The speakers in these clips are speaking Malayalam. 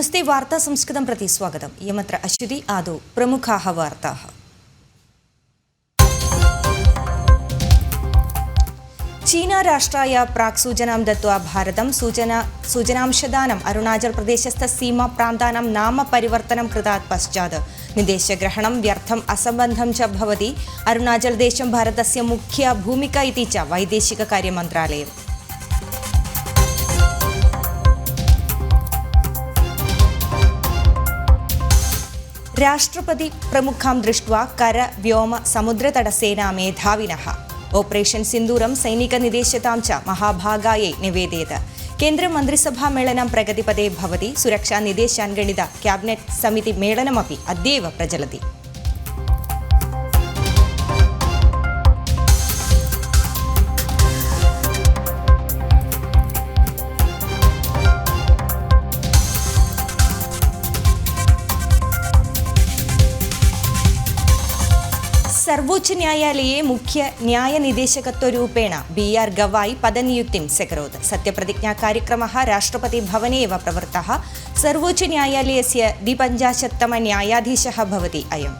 നമസ്തേ വാർത്താ സംസ്കൃതം പ്രതി സ്വാഗതം. യമത്ര അശ്വതി ആദോ പ്രമുഖാഹ വാർത്താഹ ചീന രാഷ്ട്രായ പ്രാക് സൂചനാം ദത്വ ഭാരതം. സൂചന സൂചനാംശദാനം അരുണാചൽ പ്രദേശസ്ഥ സീമ പ്രാന്താനം നാമ പരിവർത്തനം കൃതാത് പശ്ചാത്. നിദേശഗ്രഹണം വ്യർത്ഥം അസംബന്ധം ച അരുണാചൽ ദേശം ഭാരതസ്യ മുഖ്യ ഭൂമിക ഇതി ച വൈദേശിക കാര്യ മന്ത്രാലയം. രാഷ്ട്രപതി പ്രമുഖാം ദൃഷ്ട്വ കര വ്യോമ സമുദ്രതടസേനാ മേധാവിന ഓപ്പറേഷൻ സിന്ദൂരം സൈനിക നിദേശതാം ച മഹാഭാഗായെ നിവേദയത്. കേന്ദ്രമന്ത്രിസഭാ മേളനം പ്രഗതിപദേ ഭവതി സുരക്ഷാ നിദേശാൻഗണിത ക്യാബിനറ്റ് സമിതി മേളനമപി അദ്യൈവ പ്രചലതി. സർവോച്ച ന്യായാലയെ മുഖ്യ ന്യായ നിദേശകത്വ രൂപേണ ബി ആർ ഗവായി പദനിയുക്തി സെക്രോത് സത്യപ്രതിജ്ഞാ കാര്യക്രമ രാഷ്ട്രപതി ഭവനേവ പ്രവൃത്ത സർവോച്ച ന്യായാലയസ്യ ദ്വിപഞ്ചാശത്തമ ന്യായാധീശ ഭവതി അയം.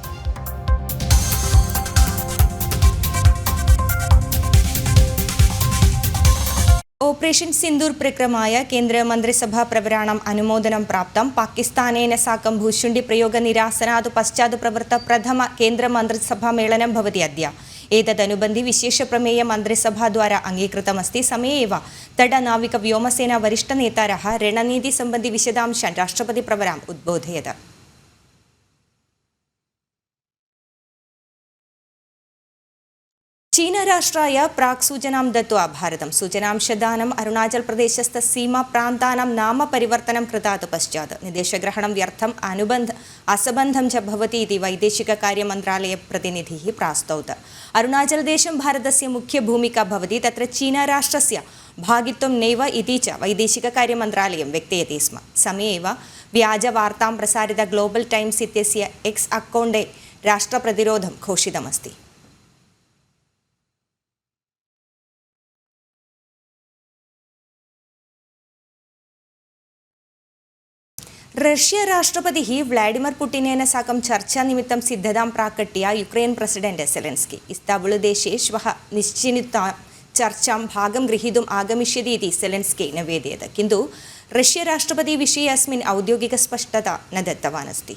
ഓപ്പറേഷൻ സിന്ദൂർ പ്രക്രമായ കേന്ദ്ര മന്ത്രിസഭാ പ്രവരാണം അനുമോദനം പ്രാപ്തം. പാകിസ്ഥാനേന സാക്കം ഭൂഷുണ്ടി പ്രയോഗ നിരാസനാത് പശ്ചാത് പ്രവൃത്ത പ്രഥമ കേന്ദ്ര മന്ത്രിസഭാ മേളനം ഭവതി അദ്യ. ഏതദനുബന്ധി വിശേഷപ്രമേയ മന്ത്രിസഭാദ്വാര അംഗീകൃതമസ്തി. സമയേവ തട നാവിക വ്യോമസേന വരിഷ്ഠനേതാരः രണനീതി സംബന്ധി വിശദാംശം രാഷ്ട്രപതി പ്രവരാം ഉദ്ബോധയത്. ಚೀನ ರಾಷ್ಟ್ರಾಯ ಪ್ರಾಕ್ ಸೂಚನಾಂ ഭാരതം ಭಾರತಂ സൂചനാംശദാനം അരുണാചൽ പ്രദേശസ്ഥ സീമ പ്രാന്താനാം നാമപരിവർത്തനം കൃതാത് പശ്ചാത്. നിദേശഗ്രഹണം വ്യർത്ഥം അനുബന്ധ അസബന്ധം ച ഭവതി ഇതി വൈദേശികകാര്യമന്ത്രാലയ പ്രതിനിധി പ്രാസ്തൗത്. അരുണാചൽദേശം ഭാരതസ്യ മുഖ്യഭൂമിക ഭവതി തത്ര ചീന രാഷ്ട്രസ്യ ഭാഗിത്വം നൈവ ഇതി ച വൈദേശികകാര്യമന്ത്രാലയം വ്യക്തയതി സ്മ. സമയവ വ്യാജ വാർത്താം പ്രസാരിത ഗ്ലോബൽ ടൈംസ് ഇത്യസ്യ എക്സ് അക്കൗണ്ടെ രാഷ്ട്രപ്രതിരോധം ഘോഷിതമസ്തി. റഷ്യ രാഷ്ട്രപതിः വ്ളാഡിമിർ पुटिनेन साकं चर्चानिमित्तं सिद्धतां प्राकट्य युक्रेन् प्रेसिडेण्ट् सेलेन्स्की इस्ताबुल् देशे श्वः निश्चिनुतां चर्चां भागं गृहीतुम् आगमिष्यति इति सेलेन्स्की निवेदयत् किन्तु रष्य राष्ट्रपति विषये अस्मिन् औद्योगिकस्पष्टता न दत्तवान् अस्ति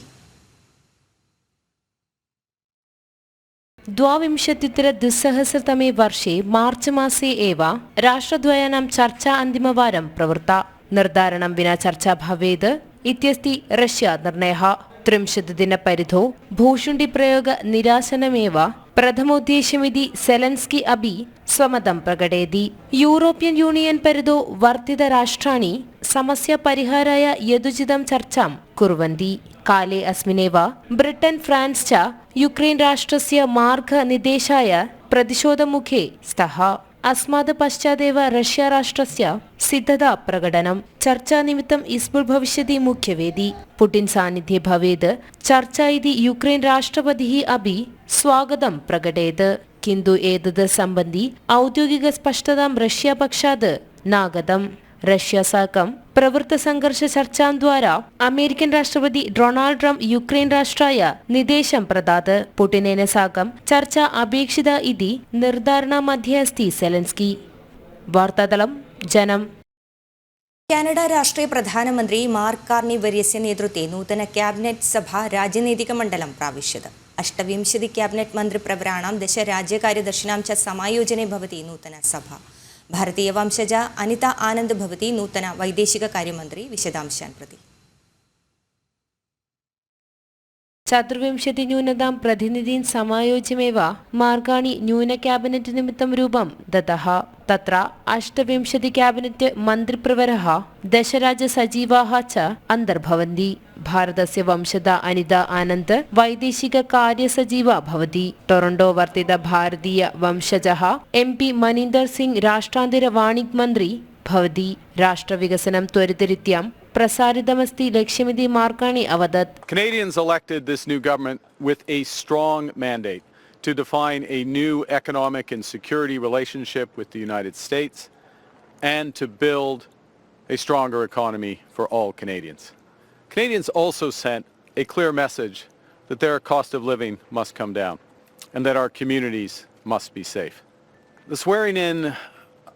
द्वाविंशत्युत्तरद्विसहस्रतमे वर्षे मार्च् मासे एव राष्ट्रद्वयानां चर्चा अन्तिमवारं प्रवृत्ता निर्धारणं विना चर्चा भवेत् ഇത്യസ്തി റഷ്യ നിർണയ ത്രിംശത് ദിന പരിധോ. ഭൂഷുണ്ടി പ്രയോഗ നിരാശനമേവ പ്രഥമോദ്ദേശ്യമിതി സെലൻസ്കി അബി സ്വമതം പ്രകടയതി യൂറോപ്യൻ യൂണിയൻ പരിധോ വർദ്ധിത രാഷ്ട്രാണി. സമസ്യ പരിഹാരായ യതുചിതം ചർച്ചാം കുർവന്തി കാലേ അസ്മിനേവ. ബ്രിട്ടൻ ഫ്രാൻസ് ച. യുക്രൈൻ രാഷ്ട്രസ്യ മാർഗ നിർദ്ദേശായ പ്രതിഷോധമുഖേ സ്തഹ. അസ്മാത് പശ്ചാദേവ റഷ്യ രാഷ്ട്രസ്യ സിദ്ധതാ പ്രകടനം. ചർച്ചാനിമിത്തം ഇസ്ബുൾ ഭവിഷ്യതി മുഖ്യവേദി. പുടിൻ സാന്നിധ്യ ഭവേത് ചർച്ച ഇതി യുക്രൈൻ രാഷ്ട്രപതി അഭി സ്വാഗതം പ്രകടേത്. കിന്തു ഏതത് സംബന്ധി ഔദ്യോഗിക സ്പഷ്ടതാം റഷ്യ പക്ഷാത് നാഗതം. റഷ്യ സഹകം പ്രവൃത്ത സംഘർഷ ചർച്ചാന്ദ്വാര അമേരിക്കൻ രാഷ്ട്രപതി ഡൊണാൾഡ് ട്രംപ് യുക്രൈൻ രാഷ്ട്രായ നിദേശം പ്രദാത് പുടിനേന സാകം ചർച്ച അപേക്ഷിത ഇതി നിർദ്ധാരണ മധ്യസ്ഥി സെലൻസ്കി. വാർത്താതലം ജനം. കാനഡ രാഷ്ട്രീയ പ്രധാനമന്ത്രി മാർക്ക് കാർണി വര്യസ്യ നേതൃത്വത്തെ നൂതന ക്യാബിനറ്റ് സഭ രാജനൈതിക മണ്ഡലം പ്രാവശ്യത് അഷ്ടവിംശതി ക്യാബിനറ്റ് മന്ത്രി പ്രവരാണം ദശ രാജ്യകാര്യ ദർശനാംശ സമായോജനെ ഭവതി നൂതന സഭ. भारतीयवंशजा अनिता आनंद भवती नूतन वैदेशिककार्यमन्त्री विशदांशान् प्रति ചതുർവിംശതി ന്യൂനതാം പ്രതിനിധീൻ സമായോജ്യമേവ. മാർഗാണി ന്യൂന ക്യാബിനറ്റ് നിമിത്തം രൂപം ദതഹ തത്ര അഷ്ടവിംശതി ക്യാബിനറ്റ് മന്ത്രിപ്രവര ദശരാജ സജീവാഹ ച അന്തർഭവന്തി. ഭാരതസ്യ വംശത അനിത ആനന്ദ് വൈദേശിക കാര്യസജീവ ഭവതി. ടൊറന്റോ വർത്തിത ഭാരതീയ വംശജ. എം പി മനീന്ദർ സിംഗ് രാഷ്ട്രാന്തര വാണിജ്യ മന്ത്രി ഭവതി. രാഷ്ട്രവികസനം ത്വരിതരിത്യം Canadians elected this new government with a strong mandate to define a new economic and security relationship with the United States and to build a stronger economy for all Canadians. Canadians also sent a clear message that their cost of living must come down and that our communities must be safe. The swearing in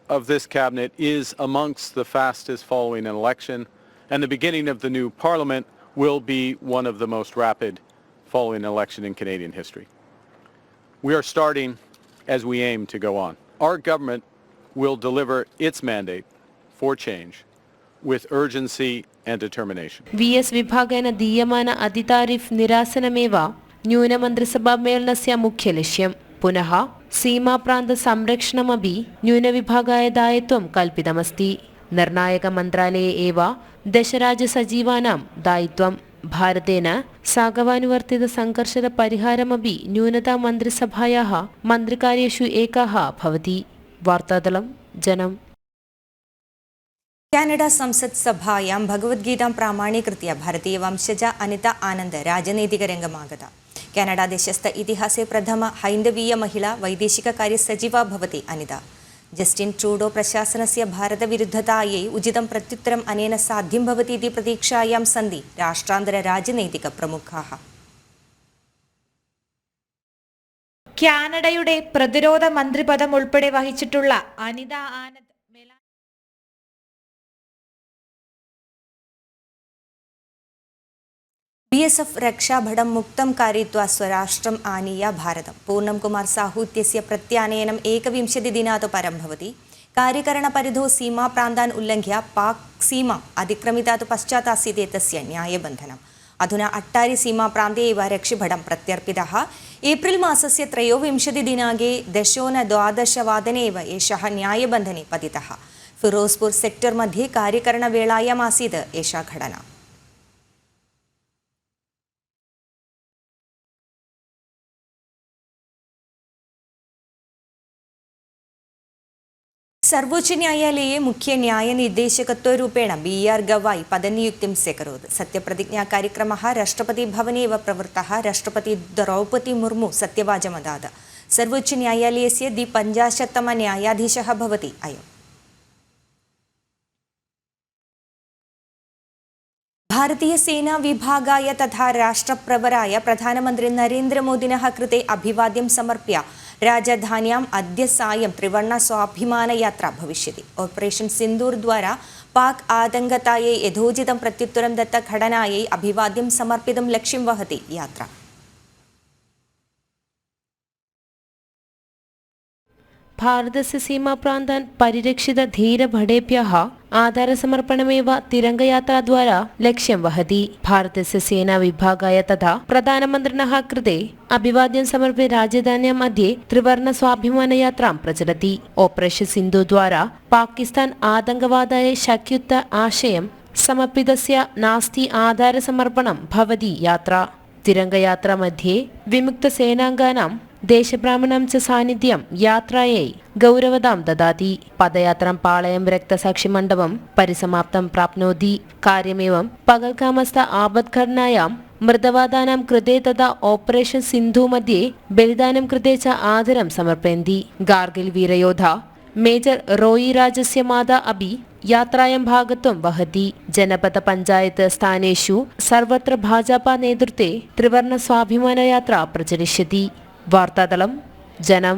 of this cabinet is amongst the fastest following an election and the beginning of the new parliament will be one of the most rapid following an election in Canadian history. We are starting as we aim to go on. Our government will deliver its mandate for change with urgency and determination. VS V S വിഭാഗേന nirasanameva അതിതാരിഫ് നിരാസനമേവ ന്യൂനമന്ത്രിസഭാ മേളനസ്യ punaha ലക്ഷ്യം പുനഃ സീമാപ്രാന്ത സംരക്ഷണമപി ന്യൂനവിഭാഗായ ദായത്വം kalpidamasti. നിർണായക മന്ത്രാലയ ഏവ ദശരാജ സജീവാനാം ദായിത്വം. ഭാരതേന സാഗവാനുവർത്തിത സംഘർഷത പരിഹാരമപി ന്യൂനതാ മന്ത്രിസഭായാ മന്ത്രികാര്യേഷു ഏകാഹ ഭവതി. വാർത്താതലം ജനം. കാനഡ സംസദ് സഭായാം ഭഗവത്ഗീതാം പ്രാമാണീകൃത്യ ഭാരതീയ വംശജ അനിത ആനന്ദ് രാജനൈതിക രംഗമാകത കാനഡ ദേശസ്ഥ ഇതിഹാസെ പ്രഥമ ഹൈന്ദവീയ മഹിള വൈദേശിക കാര്യ സജീവ ഭവതി അനിത. जस्टिन् ट्रूडो प्रशासनस्य भारतविरुद्धतायै उचितं प्रत्युत्तरम् अनेन साध्यं भवति इति प्रतीक्षायां सन्ति राष्ट्रान्तरराजनैतिकप्रमुखाः കാനഡയുടെ പ്രതിരോധ മന്ത്രിപദം ഉൾപ്പെടെ വഹിച്ചിട്ടുള്ള Anita Anand B S F രക്ഷാഭടം മുക്തം കാരിത്വ സ്വരാഷ്ട്രം ആനീയ ഭാരതം. പൂർണം കുമാർ സാഹൂത്യസ്യ പ്രത്യാനയനം ഏകവിംശതി ദിനാത് പരംഭവതി. കാര്യകരണ പരിധോ സീമാ പ്രാന്താൻ ഉല്ലംഘ്യ പാക് സീമാ അതിക്രമിതാത് പശ്ചാത്താസ്യത്തെ തസ്യ ന്യായബന്ധനം. അധുന അട്ടാരി സീമാ പ്രാന്തേ ഇവ രക്ഷിഭടം പ്രത്യർപ്പിത. ഏപ്രിൽ മാസസ്യ ത്രയോവിംശതി ദിനാങ്കേ ദശോന ദ്വാദശവാദനെ ഇവ ഏഷ ന്യായബന്ധനെ പതിത. ഫിറോസ്പൂർ സെക്ടർ മധ്യേ കാര്യകരണവേളായാമാസീത് ഏഷാ ഘടന. न्यायबन्धने पतितः फिरोज़्पुर सेक्टर् मध्ये कार्यकरणवेलायामासीत् एषा घटना सर्वोच्चन्यायालये मुख्यन्यायनिर्देशकत्वरूपेण बी आर् गवाय् पदनियुक्तिं स्व्यकरोत् सत्यप्रतिज्ञाकार्यक्रमः राष्ट्रपतिभवने एव प्रवृत्तः राष्ट्रपति द्रौपदी मुर्मु सत्यवाचमदात् सर्वोच्चन्यायालयस्य द्विपञ्चाशत्तमन्यायाधीशः भवति अयम् भारतीयसेनाविभागाय तथा राष्ट्रप्रवराय प्रधानमन्त्री नरेन्द्रमोदिनः कृते अभिवाद्यं समर्प्य രാജധാന്യാം അദ്യ സായം ത്രിവർണ സ്വാഭിമാനയാത്ര ഭവിഷ്യതി. ഓപ്പറേഷൻ സിന്ദൂർ ദ്വാരാ പാക് ആതങ്കത്തായെ യഥോചിതം പ്രത്യുത്തരം ദത്ത ഘടനായൈ അഭിവാദ്യം സമർപ്പിതം ലക്ഷ്യം വഹതി യാത്ര. ഭാരതസ്യ സീമാപ്രാന്താൻ പരിരക്ഷിത ധീരഭടേഭ്യ ആധാരസമർപ്പണമേവ തിരംഗയാത്രാദ്വാര ലക്ഷ്യം വഹതി. ഭാരതസ്യ സേനാ വിഭാഗായ തഥാ പ്രധാനമന്ത്രിണ കൃതേ അഭിവാദ്യം സമർപ്പ്യ രാജധാന്യാ മധ്യേ ത്രിവർണ സ്വാഭിമാന യാത്രാം പ്രചരതി ഓപ്പറേഷൻ സിന്ധു ദ്വാര പാകിസ്ഥാൻ ആതങ്കവാദായ ശക്യുത്ത ആശയം സമർപ്പിതസ്യ നാസ്തി ആധാരസമർപ്പണം ഭവതി യാത്ര. തിരംഗയാത്രാ മധ്യേ വിമുക്ത സേനാംഗാനാം ദേശബ്രാഹ്മണം സാന്നിധ്യം യാത്രയായി ഗൗരവതാം ദദാതി. പദയാത്രം പാളയം രക്തസാക്ഷി മണ്ഡപം പരിസമാപ്തം പ്രാപ്നോതി. കാര്യമേവം പകൽകാമസ്ഥ ആപത്ഘടനായാം മൃതവാദാനം കൃതേ തഥാ ഓപ്പറേഷൻ സിന്ധു മധ്യേ ബലിദാനം കൃതേ ച ആദരം സമർപ്പയന്തി. ഗാർഗിൽ വീരയോധ മേജർ റോയി രാജസ്യ മാത അബി യാത്രായം ഭാഗത്വം വഹതി. ജനപദ പഞ്ചായത്ത് സ്ഥാനേഷു. സർവത്ര ഭാജപ നേതൃത്വേ ത്രിവർണ സ്വാഭിമാന യാത്ര പ്രചരിഷ്യതി. വാർത്താതലം ജനം